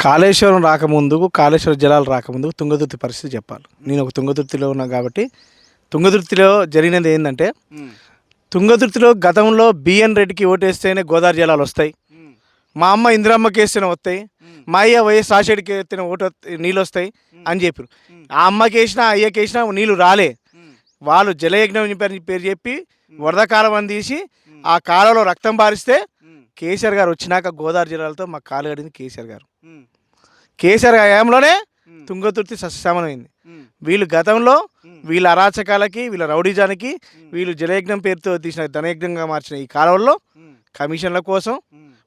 కాళేశ్వరం రాకముందుకు కాళేశ్వర జలాలు రాకముందుకు తుంగతుర్తి పరిస్థితి చెప్పాలి. నేను ఒక తుంగతుర్తిలో ఉన్నా కాబట్టి తుంగతుర్తిలో జరిగినది ఏంటంటే తుంగతుర్తిలో గతంలో బిఎన్ రెడ్డికి ఓటేస్తేనే గోదావరి జలాలు వస్తాయి. మా అమ్మ ఇందిరమ్మకి వేస్తేనే వస్తాయి. మా అయ్య వైఎస్ రాజశేఖర్కి వేస్తేనే ఓటు నీళ్ళు వస్తాయి అని చెప్పారు ఆ అమ్మకి వేసినా అయ్యకి వేసినా నీళ్ళు రాలే. వాళ్ళు జలయజ్ఞం అని పేరు పేరు చెప్పి వరద కాలం తీసి ఆ కాలంలో రక్తం బారిస్తే కేసీఆర్ గారు వచ్చినాక గోదావరి జిల్లాలతో మా కాలు గడింది కేసీఆర్ గారు. కేసీఆర్ గారి హయాంలోనే తుంగతుర్తి సస్యశామనమైంది వీళ్ళు గతంలో వీళ్ళ అరాచకాలకి వీళ్ళ రౌడీజానికి వీళ్ళు జలయజ్ఞం పేరుతో తీసిన ధనయజ్ఞంగా మార్చిన ఈ కాలంలో కమిషన్ల కోసం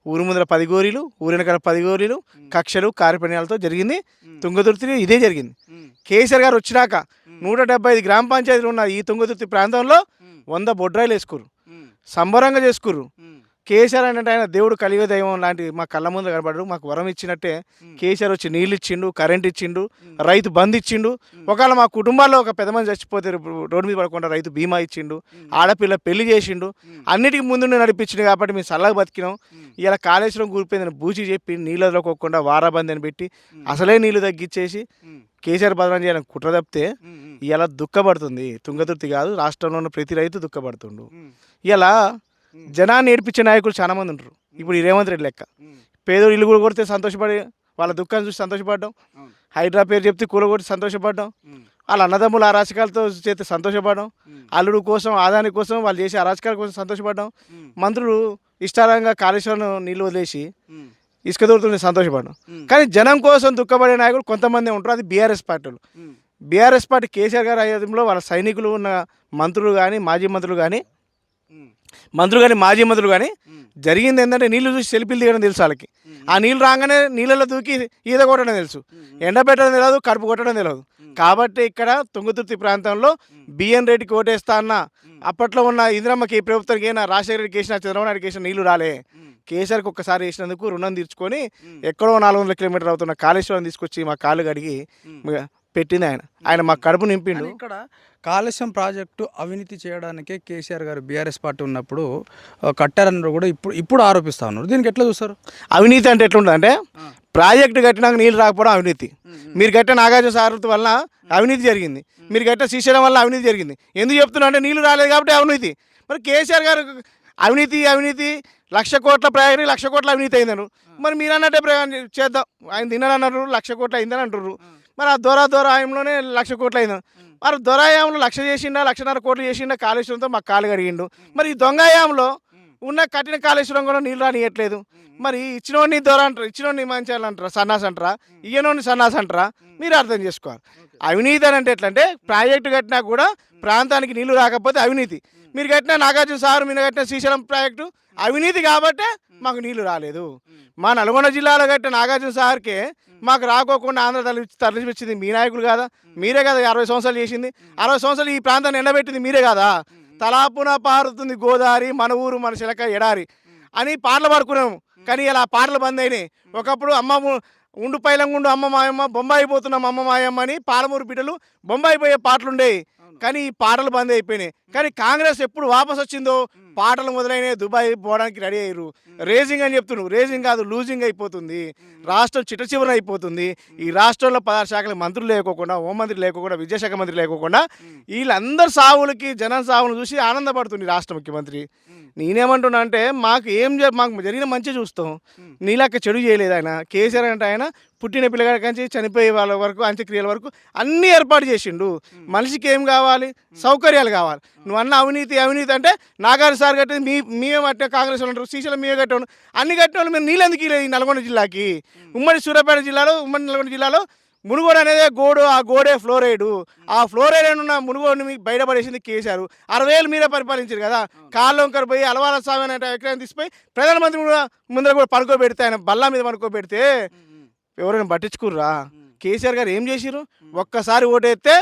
ఊరి ముందర పది గోరీలు ఊరినకర పది గోరీలు కక్షలు కార్యపణ్యాలతో జరిగింది. తుంగతుర్తి ఇదే జరిగింది. కేసీఆర్ గారు వచ్చినాక నూట డెబ్బై ఐదు గ్రామ పంచాయతీలు ఉన్న ఈ తుంగతుర్తి ప్రాంతంలో వంద బొడ్రాయిలు వేసుకురు సంబరంగా చేసుకుర్రు. కేసీఆర్ అంటే ఆయన దేవుడు కలిగే దైవం లాంటి మా కళ్ళ ముందు కనబడరు మాకు వరం ఇచ్చినట్టే కేసీఆర్ వచ్చి నీళ్ళు ఇచ్చిండు కరెంట్ ఇచ్చిండు రైతు బంద్ ఇచ్చిండు. ఒకవేళ మా కుటుంబాల్లో ఒక పెద్ద మంది చచ్చిపోతే రోడ్డు మీద పడకుండా రైతు బీమా ఇచ్చిండు ఆడపిల్ల పెళ్ళి చేసిండు. అన్నిటికీ ముందు నడిపించిండు కాబట్టి మేము చల్లగా బతికినాం. ఇలా కాళేశ్వరం కూలిపోయిందని బూచి చెప్పి నీళ్ళలో పోకుండా వారాబంది అని పెట్టి అసలే నీళ్ళు తగ్గించేసి కేసీఆర్ బదనం చేయాలని కుట్ర తప్పితే ఇలా దుఃఖపడుతుంది. తుంగతుర్తి కాదు రాష్ట్రంలో ఉన్న ప్రతి రైతు దుఃఖపడుతుండు. ఇలా జనాన్ని ఏడిపించే నాయకులు చాలా మంది ఉంటారు. ఇప్పుడు ఈ రేవంత్ రెడ్డి లెక్క. పేదోడు ఇల్లు కూడా కొడితే సంతోషపడి వాళ్ళ దుఃఖాన్ని చూసి సంతోషపడడం. హైడ్రా పేరు చెప్తే కూల కొట్టి సంతోషపడడం వాళ్ళ అన్నదమ్ముల అరాచకాలతో చేస్తే సంతోషపడడం. అల్లుడు కోసం ఆదాని కోసం వాళ్ళు చేసే అరాచకాల కోసం సంతోషపడడం. మంత్రులు ఇష్టారంగా కాళేశ్వరం నీళ్ళు వదిలేసి ఇసుక దొరుకుతుంది సంతోషపడడం. కానీ జనం కోసం దుఃఖపడే నాయకులు కొంతమంది ఉంటారు. అది బీఆర్ఎస్ పార్టీలు. బీఆర్ఎస్ పార్టీ కేసీఆర్ గారి ఆధ్వర్యంలో వాళ్ళ సైనికులు ఉన్న మంత్రులు కానీ మాజీ మంత్రులు కానీ మంత్రులు కానీ మాజీ మంత్రులు కానీ జరిగింది ఏంటంటే నీళ్ళు చూసి సెల్ఫీలు దిగడం తెలుసు వాళ్ళకి. ఆ నీళ్ళు రాగానే నీళ్ళలో దూకి ఈత కొట్టడం తెలుసు. ఎండ పెట్టడం తెలియదు కడుపు కొట్టడం తెలియదు కాబట్టి ఇక్కడ తుంగతుర్తి ప్రాంతంలో బిఎన్ రెడ్డికి ఓటేస్తా అన్న అప్పట్లో ఉన్న ఇందిరమ్మకి ఈ ప్రభుత్వానికి అయినా రాజశేఖర రెడ్డికి వేసిన చంద్రబాబు నాయుడుకి వేసిన నీళ్ళు రాలే. కేసీఆర్కి ఒక్కసారి వేసినందుకు రుణం తీర్చుకొని ఎక్కడో నాలుగు వందల కిలోమీటర్ అవుతున్న కాళేశ్వరం తీసుకొచ్చి మా కాళ్ళు కడిగి పెట్టింది ఆయన. ఆయన మా కడుపు నింపిండు. ఇక్కడ కాళేశ్వరం ప్రాజెక్టు అవినీతి చేయడానికే కేసీఆర్ గారు బీఆర్ఎస్ పార్టీ ఉన్నప్పుడు ఆ, కట్టారని కూడా ఇప్పుడు ఇప్పుడు ఆరోపిస్తా ఉన్నారు. దీనికి ఎట్లా చూస్తారు? అవినీతి అంటే ఎట్లుంటుంది అంటే ప్రాజెక్టు కట్టినాక నీళ్ళు రాకపోవడం అవినీతి. మీరు కట్టిన నాగార్జున సారథి వల్ల అవినీతి జరిగింది. మీరు కట్టిన శ్రీశైలం వల్ల అవినీతి జరిగింది. ఎందుకు చెప్తున్నా అంటే నీళ్ళు రాలేదు కాబట్టి అవినీతి. మరి కేసీఆర్ గారు అవినీతి అవినీతి లక్ష కోట్ల ప్రయాణి లక్ష కోట్ల అవినీతి అయిందను మరి మీరు అన్నట్టే ప్రయాణం చేద్దాం. ఆయన తిన్నారన్నారు లక్ష కోట్ల అయిందని అంటున్నారు మరి ఆ దొర దొరాయంలోనే లక్ష కోట్లు అయింది మరి దొరాయంలో లక్ష చేసిండా లక్షన్నర కోట్లు చేసిండా కాళేశ్వరంతో మాకు కాలు కడిగిండు మరి ఈ దొంగాయంలో ఉన్న కట్టిన కాళేశ్వరం కూడా నీళ్ళు రానియట్లేదు. మరి ఇచ్చినోడిని దొర అంటారు ఇచ్చినోడిని మంచాలు అంటారా సన్నాస్ అంటారా ఇయ్యనోడిని సన్నాస్ అంటారా మీరు అర్థం చేసుకోవాలి. అవినీతి అని అంటే ఎట్లా అంటే ప్రాజెక్టు కట్టినా కూడా ప్రాంతానికి నీళ్ళు రాకపోతే అవినీతి. మీరు కట్టిన నాగార్జున సార్ మీరు కట్టిన శ్రీశైలం ప్రాజెక్టు అవినీతి కాబట్టే మాకు నీళ్ళు రాలేదు. మా నల్గొండ జిల్లాలో కట్టిన నాగార్జున సార్కే మాకు రాకోకుండా ఆంధ్ర తరలి తరలిపించింది మీ నాయకులు కాదా? మీరే కదా అరవై సంవత్సరాలు చేసింది. అరవై సంవత్సరాలు ఈ ప్రాంతాన్ని ఎండబెట్టింది మీరే కదా? తలాపున పారుతుంది గోదావరి మన ఊరు మన శిలక ఎడారి అని పాటలు పాడుకున్నాము. కానీ ఇలా పాటలు బంద్ అయినాయి. ఒకప్పుడు అమ్మ ఉండు పైలంగుండు అమ్మ మాయమ్మ బొంబాయి పోతున్నాం అమ్మ మాయమ్మ అని పాలమూరు బిడ్డలు బొంబాయి పోయే పాటలు ఉండేవి కానీ ఈ పాటలు బంద్ అయిపోయినాయి. కానీ కాంగ్రెస్ ఎప్పుడు వాపస్ వచ్చిందో పాటలు మొదలైనవి దుబాయ్ పోవడానికి రెడీ అయ్యారు. రేసింగ్ అని చెప్తున్నావు రేసింగ్ కాదు లూజింగ్ అయిపోతుంది. రాష్ట్రం చిట్ట చివర అయిపోతుంది. ఈ రాష్ట్రంలో పదహారు శాఖల మంత్రులు లేకోకుండా హోంమంత్రి లేకోకుండా విద్యాశాఖ మంత్రి లేకోకుండా వీళ్ళందరు సావులకి జనం సావులు చూసి ఆనందపడుతుంది రాష్ట్ర ముఖ్యమంత్రి. నేనేమంటున్నా అంటే మాకు ఏం మాకు జరిగిన మంచి చూస్తాం. నీలాక చెడు చేయలేదు ఆయన. కేసీఆర్ అంటే ఆయన పుట్టిన పిల్లగాడి కంచి చనిపోయే వాళ్ళ వరకు అంత్యక్రియల వరకు అన్ని ఏర్పాటు చేసిండు. మనిషికి ఏం కావాలి? సౌకర్యాలు కావాలి. నువ్వు అన్న అవినీతి అవినీతి అంటే నాగారి సార్ కట్టేది మీ మేమే కట్టే కాంగ్రెస్ వాళ్ళు ఉంటారు శ్రీశైలం మేమే కట్టాను అన్ని కట్టిన వాళ్ళు మీరు నీళ్ళెందుకు ఈ నల్గొండ జిల్లాకి? ఉమ్మడి సూర్యాపేట జిల్లాలో ఉమ్మడి నల్గొండ జిల్లాలో మునుగోడు అనేది గోడు ఆ గోడే ఫ్లోరైడ్. ఆ ఫ్లోరైడ్ అని ఉన్న మునుగోడుని మీకు బయటపడేసింది కేసీఆర్. అరవై ఏళ్ళు మీరే పరిపాలించారు కదా. కాళ్ళొంకర పోయి అలవాల స్వామి అనే ఎక్కడ తీసిపోయి ప్రధానమంత్రి కూడా ముందర కూడా పడుకోబెడితే ఆయన బల్లా మీద పడుకోబెడితే ఎవరైనా పట్టించుకుర్రా? కేసీఆర్ గారు ఏం చేసిరు ఒక్కసారి ఓటేస్తే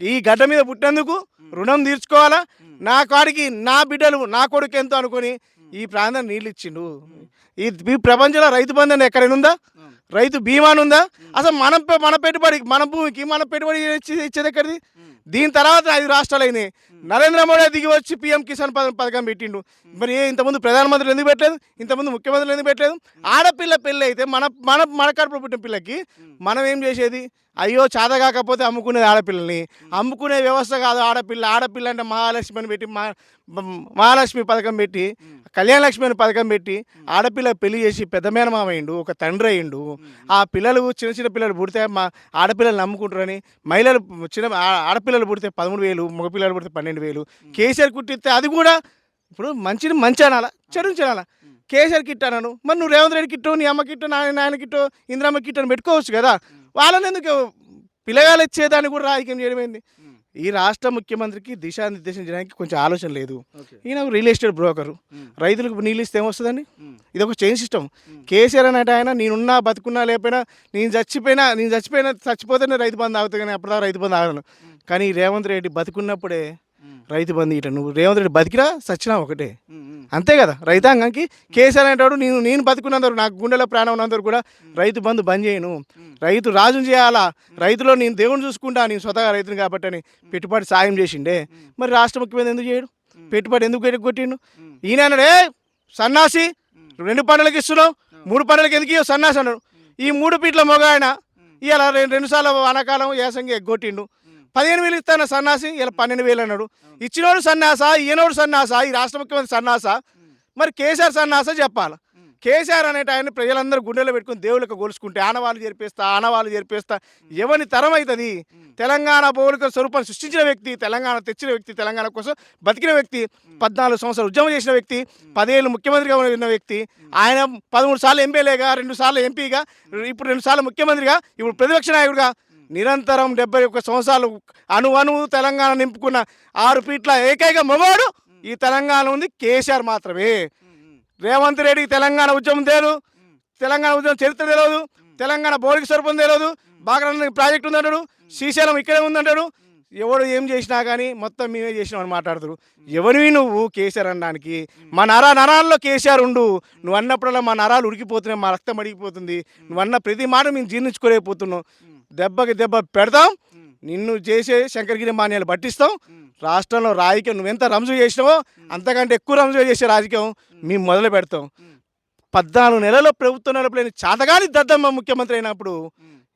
ఈ గడ్డ మీద పుట్టినందుకు రుణం తీర్చుకోవాలా? నా కాడికి నా బిడ్డలు నా కొడుకు ఎంతో అనుకొని ఈ ప్రాంతం నీళ్ళు ఇచ్చిండు. ఈ ఈ ప్రపంచంలో రైతు బంధం ఎక్కడైనా ఉందా? రైతు బీమాను ఉందా అసలు మనం మన పెట్టుబడి మన భూమికి మన పెట్టుబడి ఇచ్చి- ఇచ్చేది ఎక్కడిది? దీని తర్వాత ఐదు రాష్ట్రాలు అయినాయి. నరేంద్ర మోడీ దిగి వచ్చి పీఎం కిసాన్ పథకం పథకం పెట్టిండు. మరి ఏ ఇంతకుముందు ప్రధానమంత్రి ఎందుకు పెట్టలేదు? ఇంతకుముందు ముఖ్యమంత్రులు ఎందుకు పెట్టలేదు? ఆడపిల్ల పెళ్ళి అయితే మన మన మన కడుపులో పుట్టిన పిల్లకి మనం ఏం చేసేది? అయ్యో చేత కాకపోతే అమ్ముకునేది ఆడపిల్లని. అమ్ముకునే వ్యవస్థ కాదు ఆడపిల్ల. ఆడపిల్ల అంటే మహాలక్ష్మి అని పెట్టి మహాలక్ష్మి పథకం పెట్టి కళ్యాణ లక్ష్మి అని పథకం పెట్టి ఆడపిల్ల పెళ్ళి చేసి పెద్ద మేనమామ అయిండు ఒక తండ్రి అయిండు ఆ పిల్లలు చిన్న చిన్న పిల్లలు పుడితే మా ఆడపిల్లలు నమ్ముకుంటారని మహిళలు చిన్న ఆడపిల్లలు పుడితే పదమూడు వేలు మగపిల్లలు పుడితే పన్నెండు వేలు. కేసీఆర్ కుట్టిస్తే అది కూడా ఇప్పుడు మంచిని మంచి అనాలా చెడు అనాలా. కేసీఆర్ కిట్ అన్నాను మరి నువ్వు రేవంత్ రెడ్డి కిట్టు నీ అమ్మ కిట్టు నాయన నాయన కిట్టు ఇందిరమ్మ కిట్టు అని పెట్టుకోవచ్చు కదా. వాళ్ళని ఎందుకు పిల్లగాలు ఇచ్చేదాన్ని కూడా రాజకీయం చేయడమైంది ఈ రాష్ట్ర ముఖ్యమంత్రికి దిశానిర్దేశం చేయడానికి కొంచెం ఆలోచన లేదు. ఈయన రియల్ ఎస్టేట్ బ్రోకరు. రైతులకు నీళ్ళు ఇస్తే ఏమొస్తుందండి? ఇది ఒక చైన్ సిస్టమ్ కేసీఆర్ అనేట ఆయన నేనున్నా బతుకున్నా లేకపోయినా నేను చచ్చిపోయినా నేను చచ్చిపోయినా చచ్చిపోతేనే రైతు బంధు ఆగుతుంది కానీ అప్పుడు రైతు బంధు ఆగను. కానీ రేవంత్ రెడ్డి బతుకున్నప్పుడే రైతు బంధు ఇట నువ్వు రేవంత్ రెడ్డి బతికినా చచ్చినా ఒకటే. అంతే కదా రైతాంగానికి కేసీఆర్ అనేటాడు నేను నేను బతుకున్నందరూ నాకు గుండెలో ప్రాణం ఉన్నందరూ కూడా రైతు బంధు బంద్ చేయను. రైతు రాజుని చేయాలా? రైతులో నేను దేవుని చూసుకుంటా నేను స్వతహా రైతుని కాబట్టి అని పెట్టుబడి సాయం చేసిండే. మరి రాష్ట్ర ముఖ్యమంత్రి ఎందుకు చేయడు? పెట్టుబడి ఎందుకు కొట్టిండు? ఈయన అన్నాడే సన్నాసి రెండు పనులకి ఇస్తున్నావు మూడు పనులకి ఎందుకు ఇవ్వవు సన్నాసి అన్నాడు. ఈ మూడు పీట్ల మొగ ఆయన ఇవాళ రెండు రెండు సార్లు వానాకాలం ఏసంగి ఎగ్గొట్టిండు పదిహేను వేలు ఇస్తాను సన్నాసి ఇలా పన్నెండు వేలు అన్నాడు. ఇచ్చినోడు సన్నాస ఈయనోడు సన్నాస ఈ రాష్ట్ర ముఖ్యమంత్రి సన్నాస? మరి కేసీఆర్ సన్నాస చెప్పాలి? కేసీఆర్ అనేట ఆయన ప్రజలందరూ గుండెలో పెట్టుకుని దేవుళ్ళకి గోల్చుకుంటే ఆనవాళ్ళు జరిపేస్తా ఆనవాళ్ళు జరిపేస్తా ఎవరిని తరం అవుతుంది తెలంగాణ పౌరిక స్వరూపాన్ని సృష్టించిన వ్యక్తి తెలంగాణ తెచ్చిన వ్యక్తి తెలంగాణ కోసం బతికిన వ్యక్తి పద్నాలుగు సంవత్సరాలు ఉద్యమం చేసిన వ్యక్తి పదేళ్ళు ముఖ్యమంత్రిగా ఉన్న వ్యక్తి ఆయన పదమూడు సార్లు ఎమ్మెల్యేగా రెండు సార్లు ఎంపీగా ఇప్పుడు రెండు సార్లు ముఖ్యమంత్రిగా ఇప్పుడు ప్రతిపక్ష నాయకుడిగా నిరంతరం డెబ్బై ఒక్క సంవత్సరాలు అను అణువు తెలంగాణ నింపుకున్న ఆరు ఫీట్ల ఏకైక మొగాడు ఈ తెలంగాణ ఉంది కేసీఆర్ మాత్రమే. రేవంత్ రెడ్డికి తెలంగాణ ఉద్యమం తెలియదు. తెలంగాణ ఉద్యమం చరిత్ర తెలియదు. తెలంగాణ బౌలిక స్వరూపం తెలియదు. బాగా ప్రాజెక్ట్ ఉందంటాడు. శ్రీశైలం ఇక్కడే ఉందంటాడు. ఎవడు ఏం చేసినా కానీ మొత్తం మేమే చేసినాం అని మాట్లాడతారు. ఎవరివి నువ్వు కేసీఆర్ అనడానికి? మా నర నరాల్లో కేసీఆర్ ఉండు. నువ్వు అన్నప్పుడల్లా మా నరాలు ఉడికిపోతున్నాయి మా రక్తం అడిగిపోతుంది. నువ్వు అన్న ప్రతి మాట మేము జీర్ణించుకోలేకపోతున్నాం. దెబ్బకి దెబ్బ పెడతాం. నిన్ను చేసే శంకరగిరి మాన్యాలు పట్టిస్తాం. రాష్ట్రంలో రాజకీయం నువ్వెంత రంజు చేసినావో అంతకంటే ఎక్కువ రంజు చేసే రాజకీయం మేము మొదలు పెడతాం. పద్నాలుగు నెలల ప్రభుత్వం నడపలేని చాతగాని దద్దమ్మ ముఖ్యమంత్రి అయినప్పుడు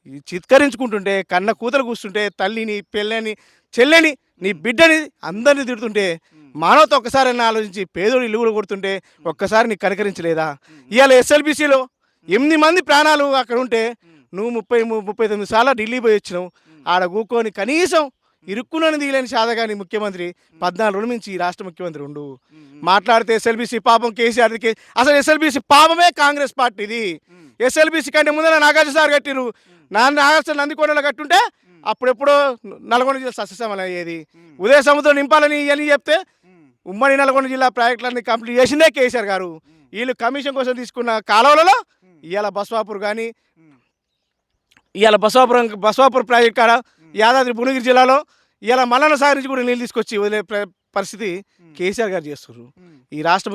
ఈ చిత్కరించుకుంటుంటే కన్న కూతురు కూర్చుంటే తల్లిని పెళ్ళని చెల్లెని నీ బిడ్డని అందరిని తిడుతుంటే మానవత ఒక్కసారి ఆలోచించి పేదోడు ఇల్లు కూడా కొడుతుంటే ఒక్కసారి నీకు కనకరించలేదా? ఇవాళ ఎస్ఎల్బిసిలో ఎనిమిది మంది ప్రాణాలు అక్కడ ఉంటే నువ్వు ముప్పై ముప్పై తొమ్మిది సార్లు ఢిల్లీ పోయి వచ్చినావు. ఆడ కూకొని కనీసం ఇరుక్కునని దిగలేని శాతగాని ముఖ్యమంత్రి పద్నాలుగు రోజుల నుంచి ఈ రాష్ట్ర ముఖ్యమంత్రి ఉండు. మాట్లాడితే ఎస్ఎల్బిసి పాపం కేసీఆర్ ది కే- అసలు ఎస్ఎల్బిసి పాపమే కాంగ్రెస్ పార్టీది ఎస్ఎల్బిసి కంటే ముందర నాగార్జున సార్ కట్టిరు నా నాగార్జున నందికొండలో కట్టుంటే అప్పుడెప్పుడో నల్గొండ జిల్లా సస్యశ్యామలం అయ్యేది. ఉదయ సముద్రం నింపాలని ఇవన్నీ చెప్తే ఉమ్మడి నల్గొండ జిల్లా ప్రాజెక్టులన్నీ కంప్లీట్ చేసిందే కేసీఆర్ గారు. వీళ్ళు కమిషన్ కోసం తీసుకున్న కాలువలలో ఇవాళ బస్వాపూర్ కానీ ఇవాళ బసవాపురం బసవాపురం ప్రాజెక్ట్ కాడ యాదాద్రి భువనగిరి జిల్లాలో ఇవాళ మల్లన్న సాగర్ నుంచి కూడా నీళ్ళు తీసుకొచ్చి వదిలే ప్ర- పరిస్థితి కేసీఆర్ గారు చేస్తున్నారు ఈ రాష్ట్ర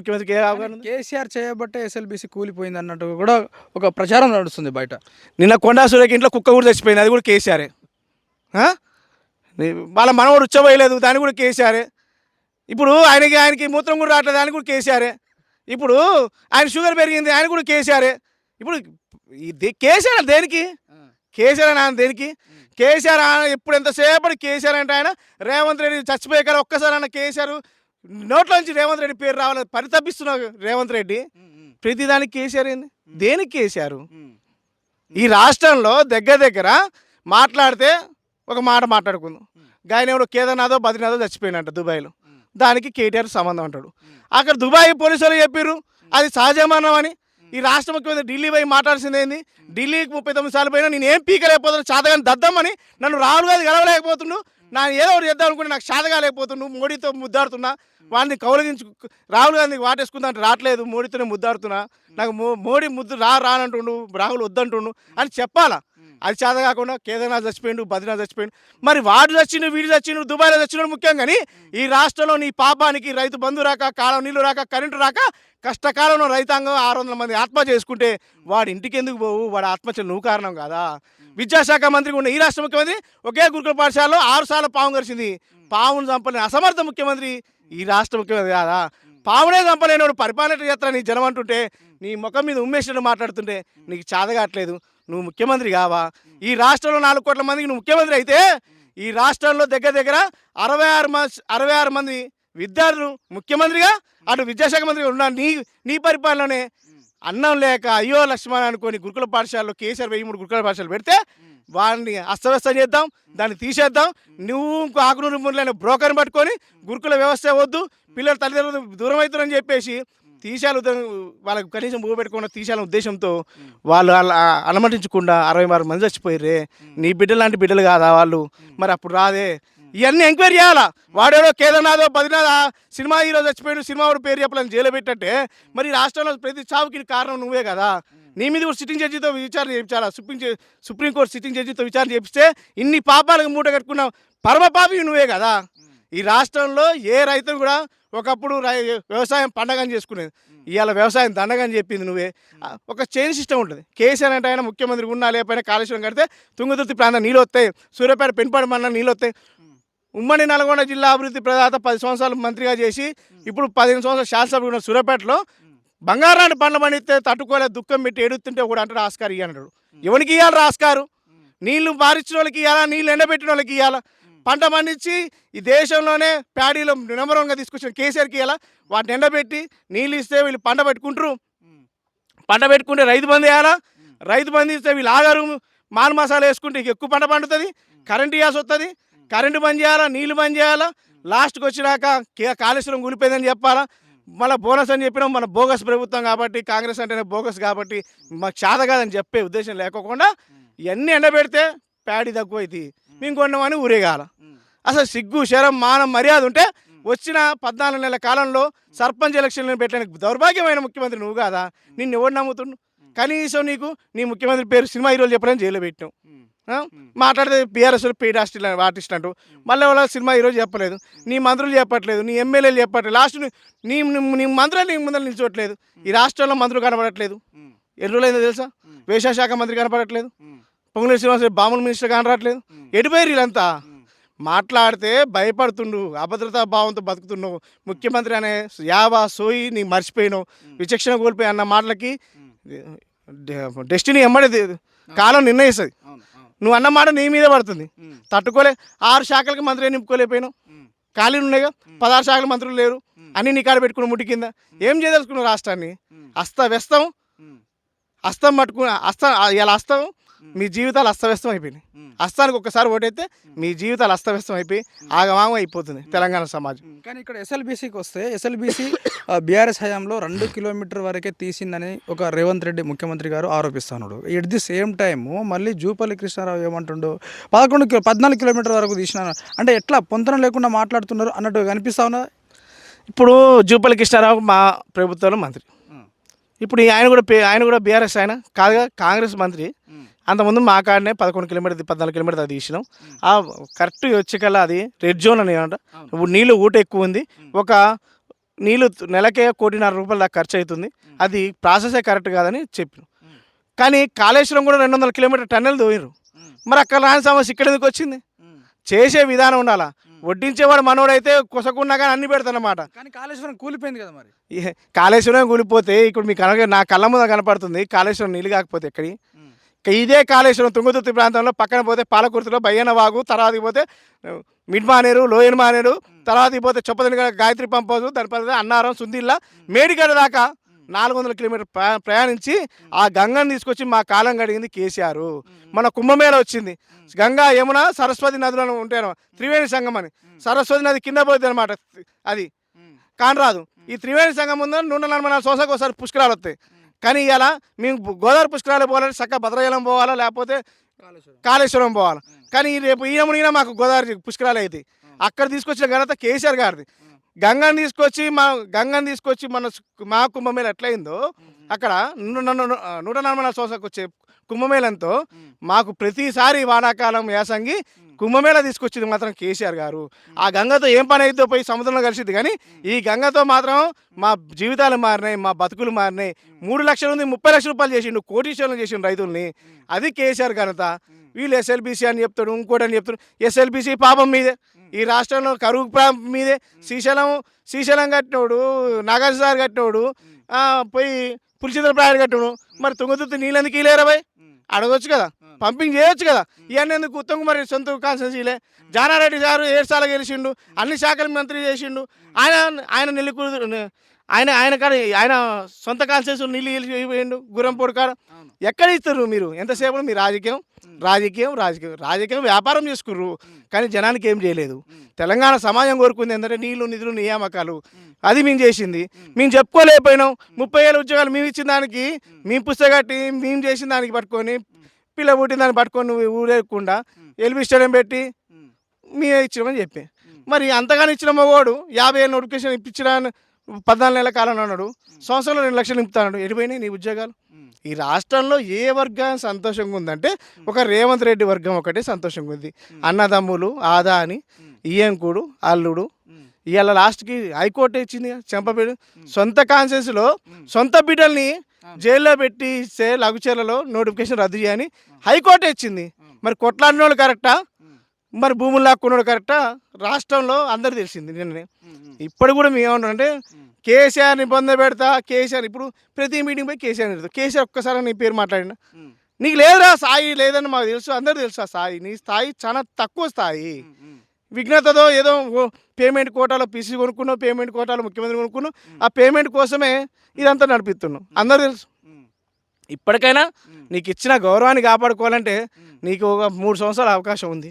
ఉంది? కేసీఆర్ చేయబట్టే ఎస్ఎల్బీసీ కూలిపోయింది అన్నట్టు కూడా ఒక ప్రచారం నడుస్తుంది బయట. నిన్న కొండా సూర్యకి ఇంట్లో కుక్క కూడా చచ్చిపోయింది. అది కూడా కేసీఆరే. వాళ్ళ మనవడు ఉచ్చబోయలేదు. దాని కూడా కేసీఆరే. ఇప్పుడు ఆయనకి ఆయనకి మూత్రం కూడా రావట్లేదు. ఆయన కూడా కేసీఆరే. ఇప్పుడు ఆయన షుగర్ పెరిగింది. ఆయన కూడా కేసీఆరే. ఇప్పుడు కేసీఆర్ దేనికి? కేసీఆర్ అని ఆయన దేనికి? కేసీఆర్ ఆయన ఎప్పుడు ఎంతసేపటి కేసీఆర్ అంటే ఆయన? రేవంత్ రెడ్డి చచ్చిపోయే కదా ఒక్కసారి అన్న కేసీఆర్ నోట్ల నుంచి రేవంత్ రెడ్డి పేరు రావాలని పరితపిస్తున్నారు రేవంత్ రెడ్డి. ప్రతిదానికి కేసీఆర్ ఏంది? దేనికి కేసీఆర్? ఈ రాష్ట్రంలో దగ్గర దగ్గర మాట్లాడితే ఒక మాట మాట్లాడుకుందాం. గాయన ఎవడో కేదార్నాథో బద్రీనాథో చచ్చిపోయినట్ట దుబాయ్లో. దానికి కేటీఆర్ సంబంధం అంటాడు. అక్కడ దుబాయ్ పోలీసులు చెప్పారు అది సహజమానం అని ఈ రాష్ట్ర ముఖ్యమంత్రి ఢిల్లీ పోయి మాట్లాడాల్సింది ఏంది? ఢిల్లీకి ముప్పై తొమ్మిది సార్లు పోయినా నేను ఏం పీకలేకపోతున్నా? చాతగాని దద్దామని నన్ను రాహుల్ గాంధీ గెలవలేకపోతుండు నా ఏదో ఒకటి చేద్దాం అనుకుంటే నాకు చాతగా లేకపోతుండు మోడీతో ముద్దాడుతున్నా. వాడిని కౌలగించు రాహుల్ గాంధీకి వాటేసుకుందా అంటే రావట్లేదు. మోడీతోనే ముద్దాడుతున్నా. నాకు మో- మోడీ ముద్దు రా రానంటుండు రాహుల్ వద్దంటుండు. అని చెప్పాలా? అది చేత కాకుండా కేదార్నాథ్ చచ్చిపోయిండు బద్రీనాథ్ చచ్చిపోయిండు. మరి వాడు చచ్చిండు వీడు చచ్చిండు దుబాయ్లో చచ్చినాడు ముఖ్యం కానీ ఈ రాష్ట్రంలో నీ పాపానికి రైతు బంధు రాక కాలం నీళ్ళు రాక కరెంటు రాక కష్టకాలంలో రైతాంగం ఆరు వందల మంది ఆత్మహత్య చేసుకుంటే వాడి ఇంటికి ఎందుకు పోవు? వాడి ఆత్మహత్య నువ్వు కారణం కాదా? విద్యాశాఖ మంత్రిగా ఉన్న ఈ రాష్ట్ర ముఖ్యమంత్రి ఒకే గురుకుల పాఠశాలలో ఆరు సార్లు పాము గరిచింది పావును చంపలేని అసమర్థ ముఖ్యమంత్రి ఈ రాష్ట్ర ముఖ్యమంత్రి కాదా? పావునే చంపలేని పరిపాలన చేస్తా నీ జనం అంటుంటే నీ ముఖం మీద ఉమ్మేసినట్టు మాట్లాడుతుంటే నీకు చాదగట్లేదు నువ్వు ముఖ్యమంత్రి కావా? ఈ రాష్ట్రంలో నాలుగు కోట్ల మందికి నువ్వు ముఖ్యమంత్రి అయితే ఈ రాష్ట్రంలో దగ్గర దగ్గర అరవై ఆరు మంది అరవై ఆరు మంది విద్యార్థులు ముఖ్యమంత్రిగా అటు విద్యాశాఖ మంత్రిగా ఉన్న నీ నీ పరిపాలనలోనే అన్నం లేక అయ్యో లక్ష్మణ్ అనుకొని గురుకుల పాఠశాలలో కేసీఆర్ వెయ్యి మూడు గురుకుల పాఠశాలలు పెడితే వాడిని అస్తవ్యస్తం చేద్దాం దాన్ని తీసేద్దాం. నువ్వు ఇంకో ఆకునూరు మురళైన బ్రోకర్ని పట్టుకొని గురుకుల వ్యవస్థ వద్దు పిల్లల తల్లిదండ్రులు దూరం అవుతారని చెప్పేసి తీశాలు వాళ్ళకి కనీసం భూ పెట్టుకున్న తీశాల ఉద్దేశంతో వాళ్ళు అలా అనుమతించకుండా అరవై ఆరు మంది చచ్చిపోయారే నీ బిడ్డలు లాంటి బిడ్డలు కాదా వాళ్ళు? మరి అప్పుడు రాదే. ఇవన్నీ ఎంక్వైరీ చేయాలా? వాడేదో కేదార్నాథో బద్రీనాథ్ సినిమా హీరో చచ్చిపోయిన సినిమా వాడు పేరు చెప్పాలని జైలు పెట్టంటే మరి రాష్ట్రంలో ప్రతి చావుకి కారణం నువ్వే కదా. నీ మీద కూడా సిట్టింగ్ జడ్జితో విచారణ చేయించాలా? సుప్రీం సుప్రీంకోర్టు సిట్టింగ్ జడ్జితో విచారణ చేపిస్తే ఇన్ని పాపాలకు మూట కట్టుకున్న పరమపాపి నువ్వే కదా. ఈ రాష్ట్రంలో ఏ రైతు కూడా ఒకప్పుడు రై వ్యవసాయం పండగని చేసుకునేది. ఇవాళ వ్యవసాయం దండగని చెప్పింది నువ్వే. ఒక చైన్ సిస్టమ్ ఉంటుంది. కేసీఆర్ అంటే ఆయన ముఖ్యమంత్రి ఉన్నా లేకపోయినా కాళేశ్వరం కడితే తుంగతుర్తి ప్రాంతం నీళ్ళు వస్తాయి. సూర్యాపేట పెంపడి నీళ్ళు వస్తాయి. ఉమ్మడి నల్గొండ జిల్లా అభివృద్ధి ప్రదాత పది సంవత్సరాలు మంత్రిగా చేసి ఇప్పుడు పదిహేను సంవత్సరాలు శాసనసభ ఉన్న సూర్యాపేటలో బంగారాన్ని పండ్ల పండితే తట్టుకోలే దుఃఖం పెట్టి ఎడుతుంటే ఒకడు అంటాడు ఆస్కార్ ఇయ్యన్నాడు ఎవరికి ఇవ్వాలి రాస్కారు నీళ్ళు మారించిన వాళ్ళకి ఇవ్వాలా నీళ్ళు ఎండబెట్టిన వాళ్ళకి ఇవ్వాలా పంట పండించి ఈ దేశంలోనే ప్యాడీలో నెంబర్ వన్గా తీసుకొచ్చిన కేసీఆర్కి ఇవ్వాలా వాటిని ఎండబెట్టి నీళ్ళు ఇస్తే వీళ్ళు పంట పెట్టుకుంటారు పంట పెట్టుకుంటే రైతు బంద్ వేయాలా రైతు బంద్ ఇస్తే వీళ్ళు ఆగారు. మాల్ మసాలా వేసుకుంటే ఎక్కువ పంట పండుతుంది. కరెంట్ ఇవ్వాల్సి వస్తుంది కరెంటు బంద్ చేయాలా? నీళ్ళు బంద్ చేయాలా? లాస్ట్కి వచ్చినాక కాళేశ్వరం కూలిపోయిందని చెప్పాలా? మళ్ళీ బోనస్ అని చెప్పిన మన బోగస్ ప్రభుత్వం కాబట్టి కాంగ్రెస్ అంటేనే బోగస్ కాబట్టి మాకు చేత కాదని చెప్పే ఉద్దేశం లేకోకుండా ఇవన్నీ ఎండబెడితే ప్యాడీ తక్కువ అవుతుంది మేము కొన్నామని ఊరేగాల. అసలు సిగ్గు శరం మానం మర్యాద ఉంటే వచ్చిన పద్నాలుగు నెలల కాలంలో సర్పంచ్ ఎలక్షన్లను పెట్టడానికి దౌర్భాగ్యమైన ముఖ్యమంత్రి నువ్వు కాదా? నిన్ను ఎవరు నమ్ముతుండు? కనీసం నీకు నీ ముఖ్యమంత్రి పేరు సినిమా హీరోలు చెప్పడానికి జైలు పెట్టావు మాట్లాడితే బీఆర్ఎస్ పేడ్ ఆర్టిస్ట్ ఆర్టిస్ట్ అంటూ మళ్ళీ వాళ్ళ సినిమా ఈరోజు చెప్పలేదు. నీ మంత్రులు చెప్పట్లేదు నీ ఎమ్మెల్యేలు చెప్పట్లేదు. లాస్ట్ నీ నీ మంత్రులు నీ ముందర నిల్చోట్లేదు. ఈ రాష్ట్రంలో మంత్రులు కనబడట్లేదు. ఎన్ని రోజులైందో తెలుసా? వ్యవసాయ శాఖ మంత్రి కనపడట్లేదు పొంగులేరు శ్రీనివాస బాముల మినిస్టర్ కనరాట్లేదు ఎడిపోయారు వీళ్ళంతా? మాట్లాడితే భయపడుతుండు అభద్రతా భావంతో బతుకుతున్నావు. ముఖ్యమంత్రి అనే యావా సోయి నీ మర్చిపోయినావు. విచక్షణ కోల్పోయి అన్న మాటలకి డెస్టినీ ఎమ్మడి కాలం నిర్ణయిస్తుంది. నువ్వు అన్న మాట నీ మీద పడుతుంది. తట్టుకోలే ఆరు శాఖలకి మంత్రి నింపుకోలేకపోయినావు. ఖాళీలు ఉన్నాయిగా పదహారు శాఖల మంత్రులు లేరు. అన్ని నీ కాడ పెట్టుకుని ముట్టి కింద. ఏం చేయదలుచుకున్నావు రాష్ట్రాన్ని? అస్త వ్యస్తం అస్తం పట్టుకుని అస్త ఇలా అస్తం. మీ జీవితాలు అస్తవ్యస్తం అయిపోయినాయి అస్తానికి ఒక్కసారి ఓటైతే మీ జీవితాలు అస్తవ్యస్తం అయిపోయి ఆగమాగం అయిపోతుంది తెలంగాణ సమాజం. కానీ ఇక్కడ ఎస్ఎల్బీసీకి వస్తే ఎస్ఎల్బీసీ బీఆర్ఎస్ హయాంలో రెండు కిలోమీటర్ వరకే తీసిందని ఒక రేవంత్ రెడ్డి ముఖ్యమంత్రి గారు ఆరోపిస్తున్నాడు. ఎట్ ది సేమ్ టైము మళ్ళీ జూపల్లి కృష్ణారావు ఏమంటుండు? పదకొండు కిలో పద్నాలుగు కిలోమీటర్ వరకు తీసిన అంటే ఎట్లా పొంతన లేకుండా మాట్లాడుతున్నారు అన్నట్టు కనిపిస్తా ఉన్నదా? ఇప్పుడు జూపల్లి కృష్ణారావు మా ప్రభుత్వంలో మంత్రి. ఇప్పుడు ఆయన కూడా ఆయన కూడా బీఆర్ఎస్ ఆయన. కాదుగా కాంగ్రెస్ మంత్రి. అంతకుముందు మా కాడనే పదకొండు కిలోమీటర్ పద్నాలుగు కిలోమీటర్ అది తీసినాం. ఆ కరెక్ట్ వచ్చేకల్లా అది రెడ్ జోన్ అని అంట ఇప్పుడు నీళ్ళు ఊట ఎక్కువ ఉంది. ఒక నీళ్ళు నెలకే కోటిన్నర రూపాయల దాకా ఖర్చు అవుతుంది అది ప్రాసెసే కరెక్ట్ కాదని చెప్పినాం. కానీ కాళేశ్వరం కూడా రెండు వందల కిలోమీటర్ టన్నెల్ దోయిరు మరి అక్కడ రాని సమస్య ఇక్కడ ఎందుకు వచ్చింది? చేసే విధానం ఉండాలా? వడ్డించేవాడు మనోడైతే కొసకున్నా కానీ అన్ని పెడతానమాట కానీ కాళేశ్వరం కూలిపోయింది కదా మరి? కాళేశ్వరం కూలిపోతే ఇప్పుడు మీ కనుక నా కళ్ళ ముందు కనపడుతుంది కాళేశ్వరం నీళ్ళు కాకపోతే ఎక్కడి? ఇదే కాళేశ్వరం తుంగతుర్తి ప్రాంతంలో పక్కన పోతే పాలకుర్తిలో బయ్యన వాగు తర్వాతకి పోతే మిడ్ మానేరు లోయన్ మానేరు తర్వాతకి పోతే చొప్పదని గాయత్రి పంపదు దాని అన్నారం సుందిల్లా మేడిగడ దాకా నాలుగు వందల కిలోమీటర్ ప్రయా- ప్రయాణించి ఆ గంగను తీసుకొచ్చి మా కాలం గడిగింది కేసీఆర్. మన కుంభమేళ వచ్చింది. గంగా యమున సరస్వతి నదులను ఉంటాయి త్రివేణి సంగం అని. సరస్వతి నది కింద పోతుంది అనమాట అది. కానరాదు. ఈ త్రివేణి సంఘం ముందు నూట నలభై నాలుగు సంవత్సరాలకు ఒకసారి పుష్కరాలు వస్తాయి. కానీ ఇలా మేము గోదావరి పుష్కరాలు పోవాలంటే చక్క భద్రజలం పోవాలా లేకపోతే కాళేశ్వరం. పోవాలి? కానీ రేపు ఈయన మునిగినా మాకు గోదావరి పుష్కరాలు అవుతాయి అక్కడ తీసుకొచ్చిన ఘనత కేసీఆర్ గారిది. గంగని తీసుకొచ్చి మా గంగని తీసుకొచ్చి మన మా కుంభమేళ ఎట్లయిందో అక్కడ నూట నలభై సంవత్సరాలకు వచ్చే కుంభమేళంతో మాకు ప్రతిసారి వానాకాలం యాసంగి కుంభమేళ తీసుకొచ్చింది మాత్రం కేసీఆర్ గారు. ఆ గంగతో ఏం పని అయిద్దో పోయి సముద్రంలో కలిసిద్ది కానీ ఈ గంగతో మాత్రం మా జీవితాలు మారినాయి మా బతుకులు మారినాయి. మూడు లక్షల నుండి ముప్పై లక్షల రూపాయలు చేసిండు కోటీశ్వరం చేసిండు రైతుల్ని. అది కేసీఆర్ ఘనత. వీళ్ళు ఎస్ఎల్బీసీ అని చెప్తాడు ఇంకోటి అని చెప్తాడు. ఎస్ఎల్బీసీ పాపం మీదే. ఈ రాష్ట్రంలో కరువు ప్రాంతం మీదే శ్రీశైలం శ్రీశైలం కట్టినోడు నాగార్జున కట్టినోడు ఆ, పోయి పులిచిత్ర ప్రాయుడు కట్టినోడు. మరి తుంగతుర్తి నీళ్ళెందుకు ఇలేరా భయ్? అడగొచ్చు కదా. పంపింగ్ చేయొచ్చు కదా. ఇవన్నీ ఎందుకు ఉత్తమ్ కుమార్ సొంత కాన్స్టెన్సీలే జానారెడ్డి గారు ఏడు సార్లు గెలిచిండు అన్ని శాఖల మంత్రి చేసిండు. ఆయన ఆయన నెల్లి ఆయన ఆయన కాడ ఆయన సొంత కాన్స్టెన్సీ నీళ్ళు వెళ్ళిపోయిండు గుర్రంపూడి కాడ. ఎక్కడ ఇస్తారు మీరు? ఎంతసేపు మీ రాజకీయం? రాజకీయం రాజకీయం రాజకీయం వ్యాపారం చేసుకుర్రు కానీ జనానికి ఏం చేయలేదు. తెలంగాణ సమాజం కోరుకుంది ఏంటంటే నీళ్ళు నిధులు నియామకాలు. అది మేము చేసింది. మేము. చెప్పుకోలేకపోయినాం. ముప్పై వేల ఉద్యోగాలు మేము ఇచ్చిన దానికి మేము. పుస్తకట్టి మేము చేసిన దానికి పట్టుకొని పిల్ల పుట్టిన దాన్ని పట్టుకొని నువ్వు ఊరేయకుండా ఎల్బీ స్టేడియం పెట్టి మేమే. ఇచ్చినామని చెప్పి. మరి అంతగానే ఇచ్చిన మగవాడు యాభై ఏళ్ళ నోటిఫికేషన్ ఇప్పించిన పద్నాలుగు నెలల కాలం అన్నాడు. సంవత్సరంలో రెండు లక్షలు నింపుతాడు ఎడిపోయినాయి నీ ఉద్యోగాలు? ఈ రాష్ట్రంలో ఏ వర్గం సంతోషంగా ఉందంటే ఒక రేవంత్ రెడ్డి వర్గం ఒకటే సంతోషంగా ఉంది. అన్నదమ్ములు ఆదా అని ఇయ్యంకుడు అల్లుడు. ఇవాళ లాస్ట్కి హైకోర్టు ఇచ్చింది చెంపపేడు సొంత కాన్సెన్స్లో సొంత బిడ్డల్ని జైల్లో పెట్టి ఇస్తే నోటిఫికేషన్ రద్దు చేయని హైకోర్టు ఇచ్చింది. మరి కొట్లాడిన వాళ్ళు కరెక్టా? మరి భూములు లాక్కున్నాడు కరెక్టా? రాష్ట్రంలో అందరు తెలిసింది నిన్ననే. ఇప్పుడు కూడా మేము ఏమంటారంటే కేసీఆర్ నిబంధన పెడతా కేసీఆర్ ఇప్పుడు ప్రతి మీటింగ్ పోయి కేసీఆర్ పెడతా. కేసీఆర్ ఒక్కసారి నీ పేరు మాట్లాడినా? నీకు లేదురా స్థాయి లేదని మాకు తెలుసు. అందరు తెలుసు ఆ స్థాయి. నీ స్థాయి చాలా తక్కువ స్థాయి. విఘ్నతతో ఏదో పేమెంట్ కోటాలో పీసీ కొనుక్కున్నావు పేమెంట్ కోటాలో ముఖ్యమంత్రి కొనుక్కున్నావు ఆ పేమెంట్ కోసమే ఇదంతా నడిపిస్తున్నావు. అందరు తెలుసు. ఇప్పటికైనా నీకు ఇచ్చిన గౌరవాన్ని కాపాడుకోవాలంటే నీకు ఒక మూడు సంవత్సరాల అవకాశం ఉంది.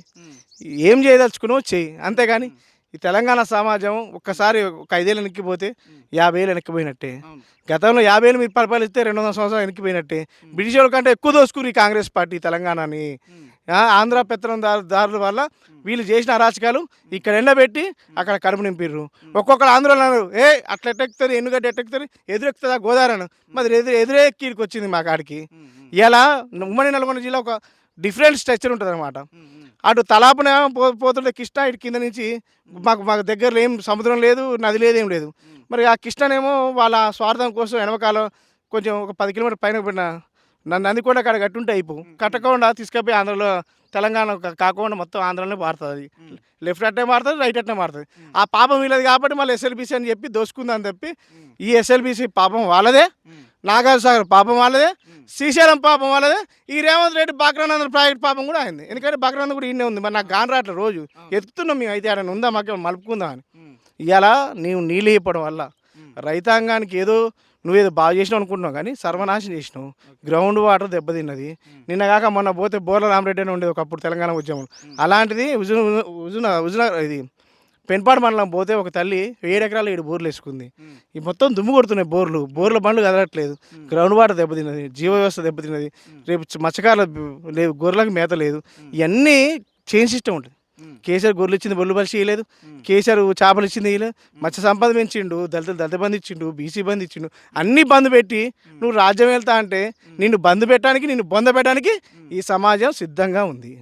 ఏం చేయదలుచుకున్నావు చెయ్యి అంతేగాని ఈ తెలంగాణ సమాజం ఒక్కసారి ఒక ఐదేళ్ళు వెనక్కిపోతే యాభై ఏళ్ళు వెనక్కిపోయినట్టే గతంలో యాభై ఏళ్ళు మీరు పరిపాలిస్తే రెండు వందల సంవత్సరాలు వెనక్కిపోయినట్టే. బ్రిటిష్ వాళ్ళ కంటే ఎక్కువ దోసుకుని ఈ కాంగ్రెస్ పార్టీ తెలంగాణని. ఆంధ్ర పెత్తనం దారుల వల్ల వీళ్ళు చేసిన అరాచకాలు ఇక్కడ ఎండబెట్టి అక్కడ కడుపు నింపిర్రు. ఒక్కొక్కరు ఆంధ్రలో అన్నారు ఏ అట్లా ఎట్టెక్కుతారు ఎన్నుగడ్డ ఎట్టెక్కుతారు ఎదురెక్కుతుందా గోదావరి మరి ఎదురు ఎదురే వచ్చింది మా కాడికి. ఇలా ఉమ్మడి నల్గొండ జిల్లా ఒక డిఫరెంట్ స్ట్రక్చర్ ఉంటుంది అనమాట అటు తలాపున పో పోతుంటే కృష్ణ ఇటు కింద నుంచి మాకు మాకు దగ్గరలో ఏం సముద్రం లేదు నది లేదు ఏం లేదు. మరి ఆ కృష్ణనేమో వాళ్ళ స్వార్థం కోసం వెనకకాలం కొంచెం ఒక పది కిలోమీటర్ పైన పెట్టిన నన్ను నందికొండ అక్కడ కట్టుంటే అయిపో. కట్టకుండా తీసుకపోయి ఆంధ్రలో తెలంగాణ కాకుండా మొత్తం ఆంధ్రలోనే మారుతుంది అది లెఫ్ట్ అట్టే మారుతుంది రైట్ అట్టే మారుతుంది. ఆ పాపం వీళ్ళది కాబట్టి మళ్ళీ ఎస్ఎల్బీసీ అని చెప్పి దోసుకుందని చెప్పి ఈ ఎస్ఎల్బీసీ పాపం వాళ్ళదే. నాగార్జున సాగర్ పాపం వాళ్ళదే శ్రీశైలం పాపం వాళ్ళదే ఈ రేవంత్ రెడ్డి బాగ్రానందన్ ప్రాజెక్ట్ పాపం కూడా అయింది. ఎందుకంటే బాగ్రానంద్ కూడా ఈయనే ఉంది. మరి నాకు గాన్ రావట్లేదు రోజు ఎత్తుతున్నాం మేము అయితే ఆడ ఉందా మాకు మలుపుకుందాం అని. ఇవాళ నీవు నీళ్ళు ఇవ్వడం వల్ల రైతాంగానికి ఏదో నువ్వేదో బాగా చేసినావు అనుకుంటున్నావు కానీ సర్వనాశనం చేసినావు. గ్రౌండ్ వాటర్ దెబ్బతిన్నది. నిన్న కాక మొన్న పోతే బోర్ల రామరెడ్డి అని ఉండేది ఒకప్పుడు తెలంగాణ ఉద్యమం. అలాంటిది ఉజున ఉజున ఉజున ఇది పెన్పాడు మండలం పోతే ఒక తల్లి ఏడు ఎకరాలు ఏడు బోర్లు వేసుకుంది. ఈ మొత్తం దుమ్ము కొడుతున్నాయి బోర్లు. బోర్ల బండ్లు కదలట్లేదు. గ్రౌండ్ వాటర్ దెబ్బతిన్నది జీవ వ్యవస్థ దెబ్బతిన్నది రేపు మత్స్యకారుల లేవు గొర్రెలకు మేత లేదు. ఇవన్నీ చేంజ్ సిస్టమ్ ఉంటుంది. కేసీఆర్ గొర్రెలు ఇచ్చింది బొల్లు పరిచి ఇవ్వలేదు కేసీఆర్ చేపలు ఇచ్చింది ఇవ్వలేదు మత్స్య సంపద పెంచిండు దళితులు దళిత బంధు ఇచ్చిండు బీసీ బంధు ఇచ్చిండు. అన్ని బంద్ పెట్టి నువ్వు రాజ్యం వెళ్తా అంటే నిన్ను బంద్ పెట్టడానికి నిన్ను బొంద పెట్టడానికి ఈ సమాజం సిద్ధంగా ఉంది.